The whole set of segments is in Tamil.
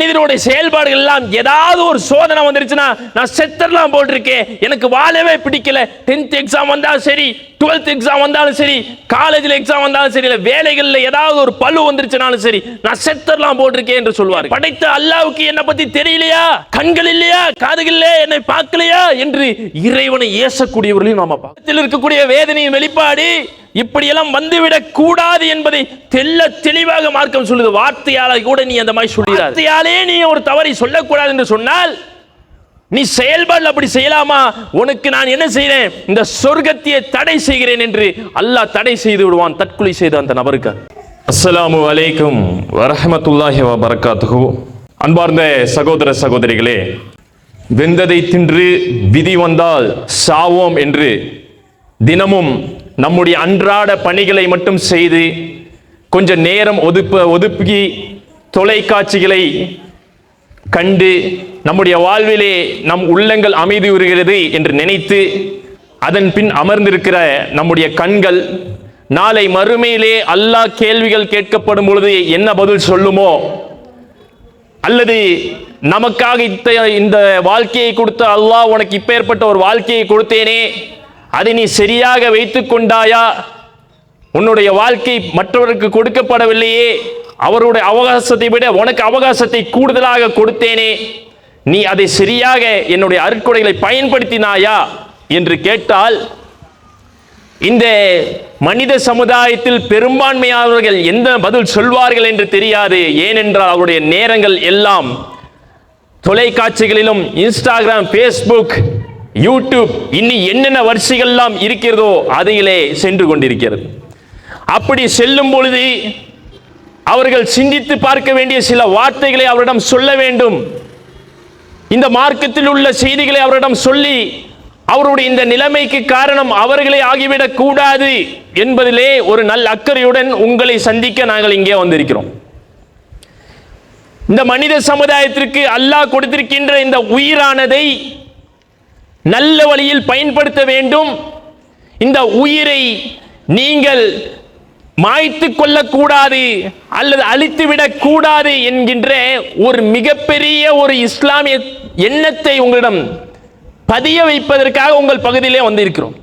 மனிதனுடைய செயல்பாடுகள் எல்லாம் ஏதாவது ஒரு சோதனை வந்துருச்சுன்னா நான் செத்தர்லாம் போட்டிருக்கேன் எனக்கு வாழவே பிடிக்கல. டென்த் எக்ஸாம் வந்தாலும் சரி டுவெல்த் எக்ஸாம் வந்தாலும் சரி காலேஜில் எக்ஸாம் வந்தாலும் சரி இல்லை வேலைகளில் ஏதாவது ஒரு பழு வந்துருச்சுனாலும் சரி நான் செத்தர்லாம் போட்டிருக்கேன் என்று சொல்வார் படைத்த அல்லாவுக்கு என்னை பத்தி தெரியலையா? கண்கள் இல்லையா? காதுகள் இல்லையா? என்னை பார்க்கலையா? என்று இறைவனை ஏசக்கூடியவர்களையும் நாம பார்க்கத்தில் இருக்கக்கூடிய வேதனையின் வெளிப்பாடு இப்படியெல்லாம் வந்துவிடக் கூடாது என்பதை தெல்ல தெளிவாக மார்க்கம் சொல்லுது. வார்த்தையால கூட நீ அந்த மாதிரி சொல்லுகிறார் வார்த்தையாலே நீ ஒரு தவறை சொல்லக்கூடாது என்று சொன்னால் நீ செயல்பாடு அப்படி செய்யலாமா? உனக்கு நான் என்ன செய்கிறேன்? இந்த சொர்க்கத்தையே தடை செய்கிறேன் என்று அல்லாஹ் தடை செய்து விடுவான். தற்கொலை செய்த அந்த நபருக்கு. அஸ்ஸலாமு அலைக்கும் வரஹமத்துல்லாஹி வபரகாத்துஹு. அன்பார்ந்த சகோதர சகோதரிகளே வெந்ததை தின்று விதி வந்தால் சாவோம் என்று தினமும் நம்முடைய அன்றாட பணிகளை மட்டும் செய்து கொஞ்சம் நேரம் ஒதுப்ப ஒதுக்கி தொலைக்காட்சிகளை கண்டு நம்முடைய வாழ்விலே நம் உள்ளங்கள் அமைதி உறுகிறது என்று நினைத்து அதன் பின் அமர்ந்திருக்கிற நம்முடைய கண்கள் நாளை மறுமையிலே அல்லாஹ் கேள்விகள் கேட்கப்படும் பொழுது என்ன பதில் சொல்லுமோ அல்லது நமக்காக இத்த இந்த வாழ்க்கையை கொடுத்த அல்லாஹ் உனக்கு இப்பேற்பட்ட ஒரு வாழ்க்கையை கொடுத்தேனே அதை நீ சரியாக வைத்து கொண்டாயா உன்னுடைய வாழ்க்கை மற்றவருக்கு கொடுக்கப்படவில்லையே. அவருடைய அவகாசத்தை விட உனக்கு அவகாசத்தை கூடுதலாக கொடுத்தேனே. நீ அதை சரியாக என்னுடைய அருட்கொடைகளை பயன்படுத்தினாயா? என்று கேட்டால் இந்த மனித சமுதாயத்தில் பெரும்பான்மையானவர்கள் எந்த பதில் சொல்வார்கள் என்று தெரியாது. ஏனென்றால் அவருடைய நேரங்கள் எல்லாம் தொலைக்காட்சிகளிலும் இன்ஸ்டாகிராம் ஃபேஸ்புக் யூடியூப் இன்னும் என்னென்ன வரிசைகள்லாம் இருக்கிறதோ அதையிலே சென்று கொண்டிருக்கிறது. அப்படி செல்லும் பொழுது அவர்கள் சிந்தித்து பார்க்க வேண்டிய சில வார்த்தைகளை அவரிடம் சொல்ல வேண்டும். இந்த மார்க்கத்தில் உள்ள செய்திகளை அவரிடம் சொல்லி அவருடைய இந்த நிலைமைக்கு காரணம் அவர்களே ஆகிவிடக் கூடாது என்பதிலே ஒரு நல்ல அக்கறையுடன் உங்களை சந்திக்க நாங்கள் இங்கே வந்திருக்கிறோம். இந்த மனித சமுதாயத்திற்கு அல்லாஹ் கொடுத்திருக்கின்ற இந்த உயிரானதை நல்ல வழியில் பயன்படுத்த வேண்டும். இந்த உயிரை நீங்கள் மாய்த்து கொள்ளக்கூடாது அல்லது அழித்துவிடக் கூடாது என்கின்ற ஒரு மிகப்பெரிய ஒரு இஸ்லாமிய எண்ணத்தை உங்களிடம் பதிய வைப்பதற்காக உங்கள் பகுதியிலே வந்திருக்கிறோம்.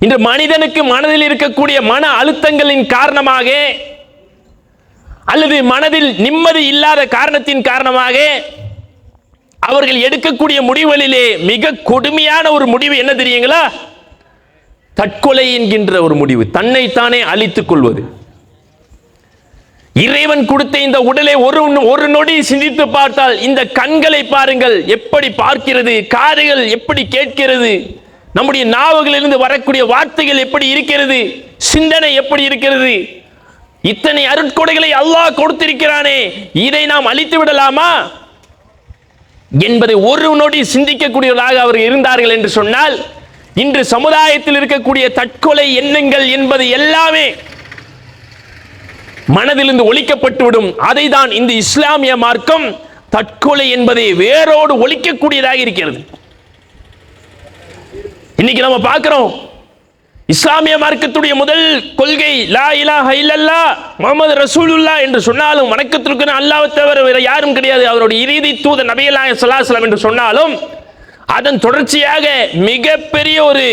இன்று மனிதனுக்கு மனதில் இருக்கக்கூடிய மன அழுத்தங்களின் காரணமாக அல்லது மனதில் நிம்மதி இல்லாத காரணத்தின் காரணமாக அவர்கள் எடுக்கக்கூடிய முடிவுகளிலே மிக கொடுமையான ஒரு முடிவு என்ன தெரியுங்களா? தற்கொலை என்கின்ற ஒரு முடிவு. தன்னைத்தானே அழித்துக் கொள்வது. இறைவன் கொடுத்த இந்த உடலை ஒரு ஒரு நொடி சிந்தித்து பார்த்தால் இந்த கண்களை பாருங்கள் எப்படி பார்க்கிறது காதுகள் எப்படி கேட்கிறது நம்முடைய நாவுகளிலிருந்து வரக்கூடிய வார்த்தைகள் எப்படி இருக்கிறது சிந்தனை எப்படி இருக்கிறது இத்தனை அருட்கொடைகளை அல்லாஹ் கொடுத்திருக்கிறானே இதை நாம் அழித்து விடலாமா? என்பதை ஒரு நொடி சிந்திக்கக்கூடியவர்களாக அவர் இருந்தார்கள் என்று சொன்னால் இன்று சமுதாயத்தில் இருக்கக்கூடிய தற்கொலை எண்ணங்கள் என்பது எல்லாமே மனதிலிருந்து ஒழிக்கப்பட்டுவிடும். அதை தான் இந்த இஸ்லாமிய மார்க்கம் தற்கொலை என்பதை வேரோடு ஒழிக்கக்கூடியதாக இருக்கிறது. இன்னைக்கு நம்ம பார்க்கிறோம் இஸ்லாமிய மார்க்கத்துடைய முதல் கொள்கை லா இலாஹ இல்லல்லா முகமது ரசூலுல்லா என்று சொன்னாலும் வணக்கத்திற்கு அல்லாஹ் தவிர வேற யாரும் கிடையாது. அவருடைய இறுதி தூத நபியலாய ஸல்லல்லாஹு என்று சொன்னாலும் அதன் தொடர்ச்சியாக மிகப்பெரிய ஒரு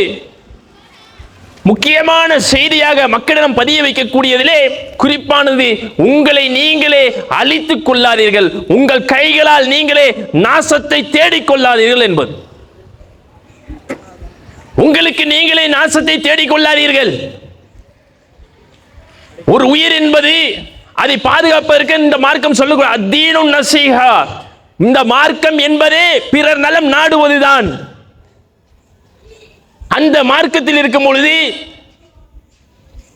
முக்கியமான செய்தியாக மக்களிடம் பதிய வைக்கக்கூடியதிலே குறிப்பானது உங்களை நீங்களே அழித்துக் கொள்ளாதீர்கள். உங்கள் கைகளால் நீங்களே நாசத்தை தேடிக் கொள்ளாதீர்கள் என்பது. உங்களுக்கு நீங்களே நாசத்தை தேடிக்கொள்ளாதீர்கள். ஒரு உயிர் என்பது அதை பாதுகாப்பதற்கு இந்த மார்க்கம் சொல்லுகிற அதீனும் நசீஹா. இந்த மார்க்கம் என்பதே பிறர் நலம் நாடுவதுதான். அந்த மார்க்கத்தில் இருக்கும் பொழுது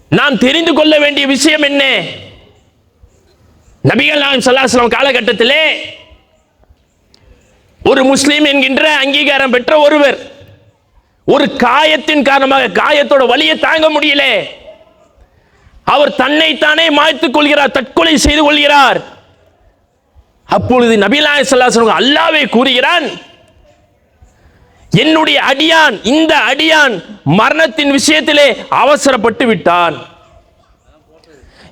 நாம் தெரிந்து கொள்ள வேண்டிய விஷயம் என்ன? நபிகள் நாயம் சல்லாஸ்லாம் காலகட்டத்திலே ஒரு முஸ்லீம் என்கின்ற அங்கீகாரம் பெற்ற ஒருவர் ஒரு காயத்தின் காரணமாக காயத்தோட வலியை தாங்க முடியல. அவர் தன்னைத்தானே மாய்த்துக் கொள்கிறார் தற்கொலை செய்து கொள்கிறார். அப்பொழுது நபிலாய சல்லாசன் அல்லாவே கூறுகிறான் என்னுடைய அடியான் இந்த அடியான் மரணத்தின் விஷயத்திலே அவசரப்பட்டு விட்டான்.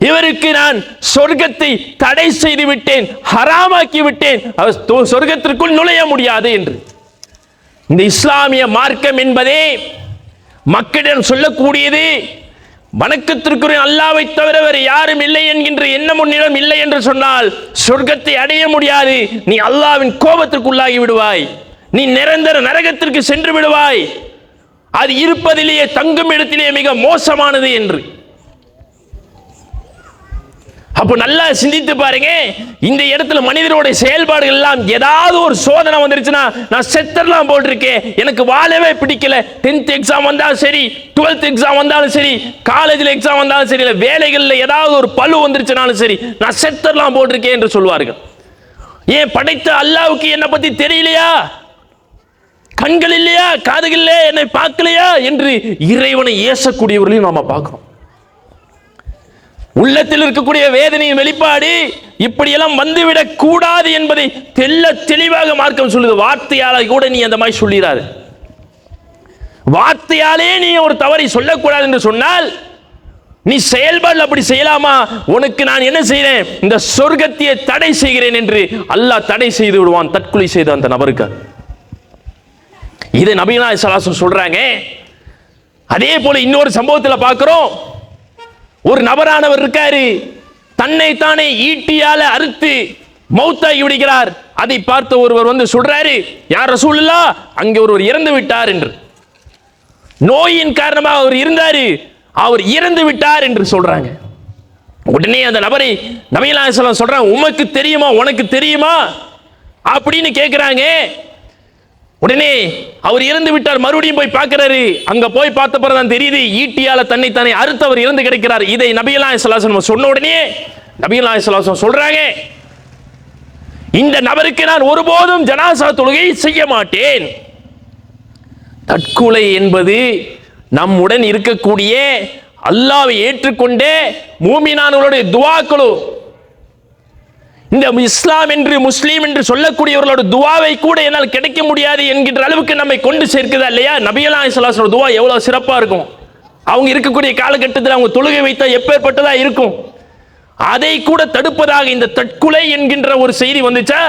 இவருக்கு நான் சொர்க்கத்தை தடை செய்து விட்டேன் ஹராமாக்கி விட்டேன். சொர்க்கத்திற்குள் நுழைய முடியாது என்று. இந்த இஸ்லாமிய மார்க்கம் என்பதே மக்களிடம் சொல்லக்கூடியது. வணக்கத்திற்குரிய அல்லாவை தவிர வேறு யாரும் இல்லை என்கின்ற எண்ணம் உன்னிடம் இல்லை என்று சொன்னால் சொர்க்கத்தை அடைய முடியாது. நீ அல்லாவின் கோபத்திற்குள்ளாகி விடுவாய். நீ நிரந்தர நரகத்திற்கு சென்று விடுவாய். அது இருப்பதிலேயே தங்கும் இடத்திலேயே மிக மோசமானது என்று. அப்போ நல்லா சிந்தித்து பாருங்க. இந்த இடத்துல மனிதனுடைய செயல்பாடுகள் எல்லாம் ஏதாவது ஒரு சோதனை வந்துருச்சுன்னா நான் செத்தர்லாம் போட்டிருக்கேன். எனக்கு வாழவே பிடிக்கல. டென்த் எக்ஸாம் வந்தாலும் சரி டுவெல்த் எக்ஸாம் வந்தாலும் சரி காலேஜில் எக்ஸாம் வந்தாலும் சரி இல்லை வேலைகளில் ஏதாவது ஒரு பழு வந்துருச்சுனாலும் சரி நான் செத்தர்லாம் போட்டிருக்கேன் என்று சொல்வார்கள் ஏன் படைத்த அல்லாவுக்கு என்னை பற்றி தெரியலையா? கண்கள் இல்லையா? காதுகள் இல்லையா? என்னை பார்க்கலையா? என்று இறைவனை ஏசக்கூடியவர்களையும் நாம் பார்க்குறோம். உள்ளத்தில் இருக்கக்கூடிய வேதனையின் வெளிப்பாடு இப்படியெல்லாம் வந்துவிடக் கூடாது என்பதை தெல்ல தெளிவாக மார்க்கம் சொல்லுது. வார்த்தையால கூட நீ அந்த மாதிரி சொல்லிடாது வார்த்தையாலே நீ ஒரு தவறை சொல்லக்கூடாது என்று சொன்னால் நீ செயல்பாடு அப்படி செய்யலாமா? உனக்கு நான் என்ன செய்கிறேன் இந்த சொர்க்கத்தையே தடை செய்கிறேன் என்று அல்லாஹ் தடை செய்து விடுவான். தற்கொலை செய்த அந்த நபருக்கு. இதை நபீனா சலாசம் சொல்றாங்க. அதே போல இன்னொரு சம்பவத்தில் பார்க்கிறோம். ஒரு நபரானவர் இருக்காரு. தன்னை தானே ஈட்டியால அறுத்து மௌத்தாகி விடுகிறார். அதை பார்த்த ஒருவர் வந்து சொல்றாரு யார் ரசூல்லா அங்கே ஒருவர் இறந்து விட்டார் என்று. நோயின் காரணமாக அவர் இருந்தாரு. அவர் இறந்து விட்டார் என்று சொல்றாங்க. உடனே அந்த நபரை நபிகளாசலம் சொல்றாங்க உமக்கு தெரியுமா? உனக்கு தெரியுமா? அப்படின்னு கேட்கிறாங்க உடனே அவர் இறந்து விட்டார். மறுபடியும் போய் பார்க்கிறாரு. அங்க போய் பார்த்த பிறகு தான் தெரியுது ஈட்டியால தன்னை தானே அறுத்தவர் இறந்து கிடைக்கிறார். இதை நபிகளாய் சலாசன் சொன்ன உடனே நபிகளாய் சலாசன் சொல்றாங்க இந்த நபருக்கு நான் ஒருபோதும் ஜனாசா தொழுகை செய்ய மாட்டேன். தற்கொலை என்பது நம்முடன் இருக்கக்கூடிய அல்லாவை ஏற்றுக்கொண்டே மூமினானவருடைய துவாக்களும் இந்த இஸ்லாம் என்று முஸ்லீம் என்று சொல்லக்கூடியவர்களோட துவாவை கூட என்னால் கிடைக்க முடியாது என்கின்ற அளவுக்கு நம்மை கொண்டு சேர்க்குதா இல்லையா? நபியலா இஸ்லாசோட துவா எவ்வளவு சிறப்பா இருக்கும். அவங்க இருக்கக்கூடிய காலகட்டத்தில் அவங்க தொழுகை வைத்தா எப்பேற்பட்டதா இருக்கும்? அதை கூட தடுப்பதாக இந்த தற்கொலை என்கின்ற ஒரு செய்தி வந்துச்சா?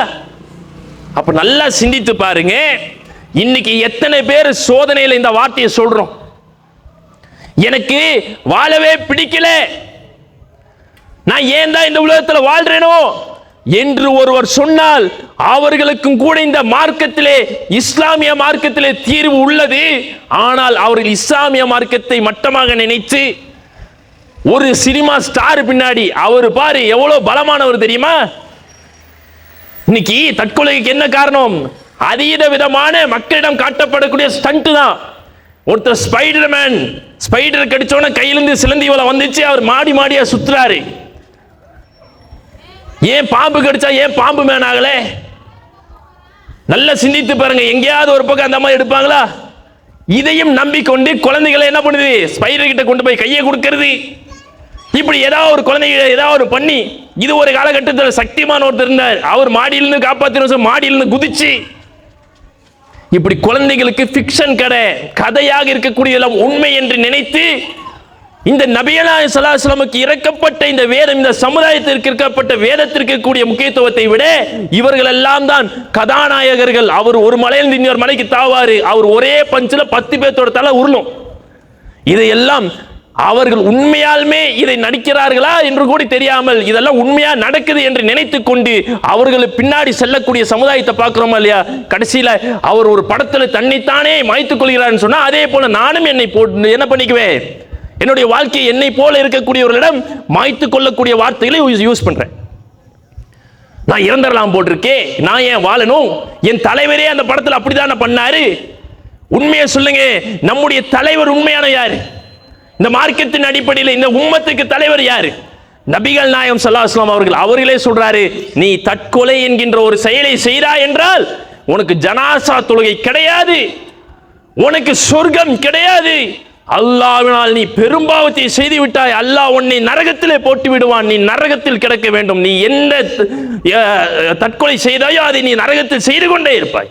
அப்ப நல்லா சிந்தித்து பாருங்க. இன்னைக்கு எத்தனை பேர் சோதனையில் இந்த வார்த்தையை சொல்றோம்? எனக்கு வாழவே பிடிக்கல. நான் ஏன் தான் இந்த உலகத்தில் வாழ்றேனோ? என்று ஒருவர் சொன்னால் அவர்களுக்கும் கூட இந்த மார்க்கத்திலே இஸ்லாமிய மார்க்கத்திலே தீர்வு உள்ளது. ஆனால் அவர்கள் இஸ்லாமிய மார்க்கத்தை மட்டமாக நினைத்து ஒரு சினிமா ஸ்டார் பின்னாடி அவர் பாரு எவ்வளவு பலமானவர் தெரியுமா? இன்னைக்கு தற்கொலைக்கு என்ன காரணம்? அதீத விதமான மக்களிடம் காட்டப்படக்கூடிய ஸ்டண்ட் தான். ஒருத்தர் ஸ்பைடர் மேன் ஸ்பைடர் கடிச்சோன கையிலிருந்து சிலந்தி வலை வந்துச்சு அவர் மாடி மாடியா சுத்துறாரு. ஏன் பாம்பு கடிச்சா ஏன் பாம்பு மேன் ஆகல? நல்லா சிந்தித்து பாருங்க எங்கேயாவது ஒரு பக்கம் அந்த மாதிரி எடுப்பாங்களா? இதையும் நம்பிக்கொண்டு குழந்தைகளை என்ன பண்ணுது? ஸ்பைடர் கிட்ட கொண்டு போய் கையை கொடுக்கறது. இப்படி ஏதாவது ஒரு குழந்தைங்க ஏதாவது ஒரு பண்ணி இது ஒரு காலகட்டத்தில் சக்திமான ஒருத்தர் இருந்தார். அவர் மாடியிலிருந்து காப்பாத்தின மாடியிலிருந்து குதிச்சு. இப்படி குழந்தைகளுக்கு ஃபிக்ஷன் கடை கதையாக இருக்கக்கூடியதெல்லாம் உண்மை என்று நினைத்து இந்த நபியலா சலாஹலமுக்கு இறக்கப்பட்ட இந்த வேதம் இந்த சமுதாயத்திற்கு இருக்கப்பட்ட வேதத்திற்கு கூடிய முக்கியத்துவத்தை விட இவர்கள் எல்லாம் தான் கதாநாயகர்கள். அவர் ஒரு மலையிலிருந்து இன்னொரு மலைக்கு தாவாரு அவர் ஒரே பஞ்சில் பத்து பேர்த்தோட தலை உருளும். இதையெல்லாம் அவர்கள் உண்மையாலுமே இதை நடிக்கிறார்களா என்று கூட தெரியாமல் இதெல்லாம் உண்மையா நடக்குது என்று நினைத்து கொண்டு அவர்களுக்கு பின்னாடி செல்லக்கூடிய சமுதாயத்தை பார்க்குறோமா இல்லையா? கடைசியில் அவர் ஒரு படத்தில் தன்னைத்தானே மாய்த்துக் கொள்கிறார்னு சொன்னால் அதே போல நானும் என்னை போட்டு என்ன பண்ணிக்குவேன்? என்னுடைய வாழ்க்கை என்னை போல இருக்கக்கூடியவர்களிடம் மாய்த்துக் கொள்ளக்கூடிய வார்த்தைகளை யூஸ் பண்றேன். நான் இறந்துடலாம் போட்டிருக்கே நான் ஏன் வாழணும்? என் தலைவரே அந்த படத்தில் அப்படிதானே பண்ணாரு? உண்மையை சொல்லுங்க நம்முடைய தலைவர் உண்மையான யாரு? இந்த மார்க்கத்தின் அடிப்படையில் இந்த உம்மத்துக்கு தலைவர் யாரு? நபிகள் நாயம் சல்லாஹ்லாம் அவர்கள் அவர்களே சொல்றாரு நீ தற்கொலை என்கின்ற ஒரு செயலை செய்தா என்றால் உனக்கு ஜனாசா தொழுகை கிடையாது. உனக்கு சொர்க்கம் கிடையாது. அல்லாவினால் நீ பெரும்பாவத்தை செய்து விட்டாய் அல்லாஹ் உன்னை நரகத்திலே போட்டு விடுவான் நீ நரகத்தில் கிடக்க வேண்டும். நீ எந்த தற்கொலை செய்தாயோ அதை நீ நரகத்தில் செய்து கொண்டே இருப்பாய்.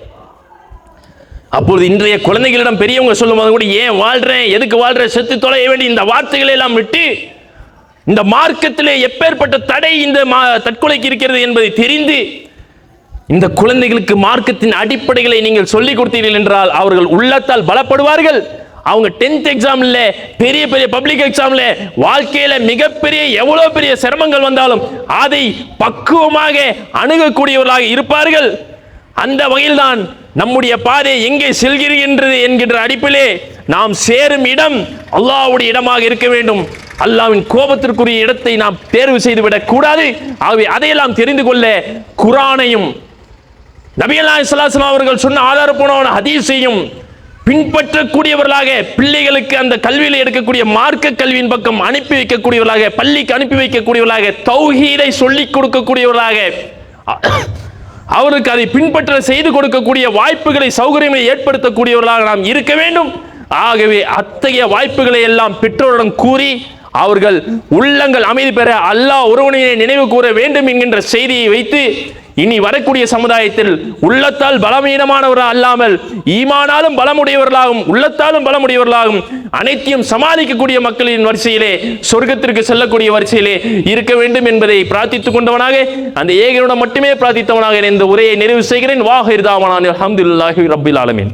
அப்பொழுது இன்றைய குழந்தைகளிடம் பெரியவங்க சொல்லும் போது கூட ஏன் வாழ்றேன்? எதுக்கு வாழ்றேன் செத்து தொலைய வேண்டி இந்த வார்த்தைகளை எல்லாம் விட்டு இந்த மார்க்கத்திலே எப்பேற்பட்ட தடை இந்த மா- தற்கொலைக்கு இருக்கிறது என்பதை தெரிந்து இந்த குழந்தைகளுக்கு மார்க்கத்தின் அடிப்படைகளை நீங்கள் சொல்லிக் கொடுத்தீர்கள் என்றால் அவர்கள் உள்ளத்தால் பலப்படுவார்கள். அவங்க டென்த் எக்ஸாம்ல பெரிய பெரிய பப்ளிக் எக்ஸாம்ல வாழ்க்கையில மிகப்பெரிய எவ்வளவு பெரிய சிரமங்கள் வந்தாலும் அதை பக்குவமாக அணுகக்கூடியவர்களாக இருப்பார்கள். அந்த வகையில்தான் நம்முடைய பாதை எங்கே செல்கின்றது என்கின்ற அடிப்பிலே நாம் சேரும் இடம் அல்லாஹ்வுடைய இடமாக இருக்க வேண்டும். அல்லாவின் கோபத்திற்குரிய இடத்தை நாம் தேர்வு செய்துவிடக் கூடாது. ஆகவே அதையெல்லாம் தெரிந்து கொள்ள குரானையும் நபிகள் நாயகம் அவர்கள் சொன்ன ஆதாரப்பூர்வமான ஹதீஸையும் பின்பற்றக்கூடியவர்களாக பிள்ளைகளுக்கு அந்த கல்வியில் எடுக்கக்கூடிய மார்க்க கல்வியின் பக்கம் அனுப்பி வைக்கக்கூடியவர்களாக பள்ளிக்கு அனுப்பி வைக்கக்கூடியவர்களாக தௌஹீதை சொல்லிக் கொடுக்கக்கூடியவர்களாக அவருக்கு அதை பின்பற்ற செய்து கொடுக்கக்கூடிய வாய்ப்புகளை சௌகரியங்களை ஏற்படுத்தக்கூடியவர்களாக நாம் இருக்க வேண்டும். ஆகவே அத்தகைய வாய்ப்புகளை எல்லாம் பெற்றோரிடம் கூறி அவர்கள் உள்ளங்கள் அமைதி பெற அல்லாஹ் ஒருவனையே நினைவு கூற வேண்டும் என்கின்ற செய்தியை வைத்து இனி வரக்கூடிய சமுதாயத்தில் உள்ளத்தால் பலவீனமானவராக அல்லாமல் ஈமானாலும் பலமுடையவர்களாகும் உள்ளத்தாலும் பலமுடையவர்களாகும் அனைத்தையும் சமாளிக்கக்கூடிய மக்களின் வரிசையிலே சொர்க்கத்திற்கு செல்லக்கூடிய வரிசையிலே இருக்க வேண்டும் என்பதை பிரார்த்தித்துக் கொண்டவனாக அந்த ஏகனுடன் மட்டுமே பிரார்த்தித்தவனாக இந்த உரையை நிறைவு செய்கிறேன். வாஹிர்தாமனான் அஹமதுல்லாஹி ரபில் ஆலமின்.